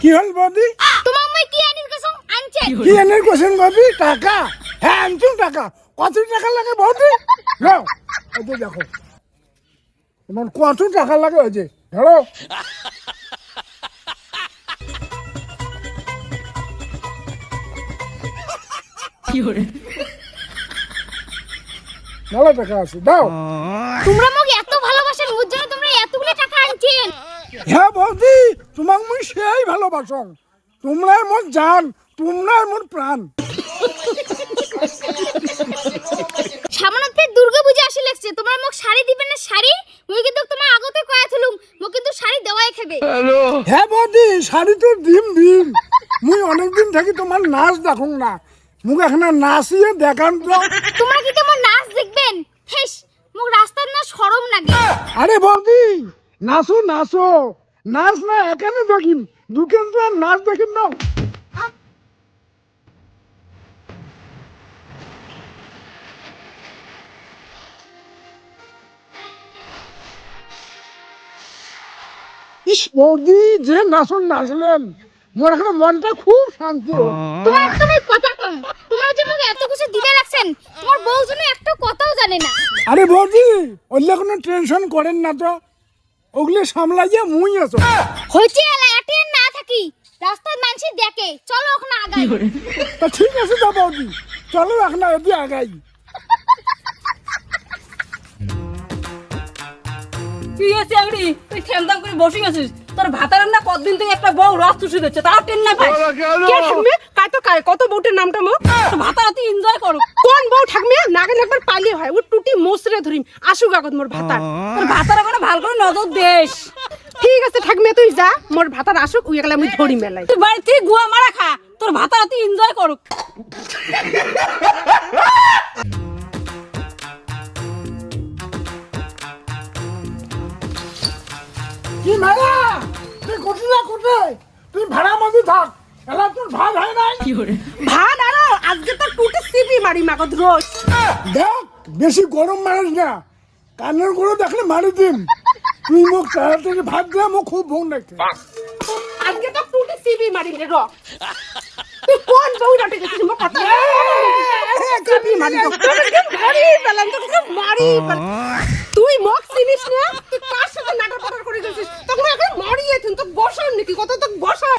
কি হল বৌদি? তোমার মই কি আনিস গেছং আনছে? কি এনে কোশ্চেন বৌদি? টাকা? হ্যাঁ আনছুন টাকা। কত টাকা লাগে বৌদি? নাও এই যে দেখো। তোমার কত টাকা লাগে ওই যে ধরো। ভালো টাকা আছে দাও। তোমরা মোক এত ভালোবাসেন জন্য তোমরা এতগুলো টাকা আনছেন। হ্যাঁ বৌদি তোমাক মুই সেই ভালোবাসং। তোমরাই মোর জান তোমরাই মোর প্রাণ সামনে ফের দুর্গা পূজা আসি লাগছে। তোমার মোক শাড়ি দিবে না শাড়ি? মুই কিন্তু তোমার আগতে কয়া থলুম। মোক কিন্তু শাড়ি দেওয়াই খাবে। হ্যাঁ বৌদি শাড়ি তো দিম দিম। মুই অনেকদিন থাকি তোমার নাচ দেখুন না। মুখ এখন নাচিয়ে দেখান তো। তোমরা কি তোমার নাচ দেখবেন। হেস মোক রাস্তার না শরম লাগে। আরে বৌদি নাচো নাচো নাচ না এখানে দেখিম দুকেন তো আর নাচ দেখিম না। ইস বৌদি যে নাচন নাচলেন। মোর এখন মনটা খুব শান্তি। তোমার একদমই কথা তোমার যে মোক এত কিছু দিতে লাগছেন তোমার বউ যেন একটা কথাও জানে না। আরে বৌদি অন্য কোনো টেনশন করেন না তো। ওগুলো সামলা সামলাইয়া মুই আছো। হইছে এলা এটেন না থাকি। রাস্তার মানুষ দেখে। চলো ওখানে আগাই। তা ঠিক আছে তো বৌদি চলো ওখানে এদি আগাই। তুই এসে আগড়ি তুই ঠেমদাম করে বসে গেছিস তোর ভাতার না কতদিন থেকে একটা বউ রস চুষে দিচ্ছে? তাও টেন না পাই কে থাকবে কাই তো কাই? কত বউটের নামটা মো? তো ভাতার তুই এনজয় করো। কোন বউ থাকবে নাগে একবার পালি হয়। ও টুটি মোসরে ধরিম। আসুক আগত মোর ভাতার। তোর ভাতার কোনো ভালো করে নজর দেশ ঠিক আছে থাকবে তুই যা। মোর ভাতার আসুক উই গেলে আমি ধরি মেলাই তুই বাড়ি থেকে গুয়া মারা খা। তোর ভাতার তুই এনজয় করুক। কি মারা? তুই কোথায় না কোথায় তুই ভাড়া মধ্যে থাক এলা তোর ভাগ হয় নাই ভাত আরও আজকে তো টুটি সিপি মারি মাগত রোজ দেখ বেশি গরম মারিস না কানেরগুলো দেখলে মারি দিম তুই মোক তাড়াতাড়ি ভাত দিয়ে মোক খুব ভোগ লাগছে আজকে তো টুটি সিপি মারি রে র তুই কোন বউ রাটে গেছিস মো কথা সিপি মারি তো পেলাম তো মারি তুই মক চিনিস না তুই কার সাথে নাটক করে গেছিস তখন এখন মারিয়ে তুই তো বসার নাকি? কত তো বসা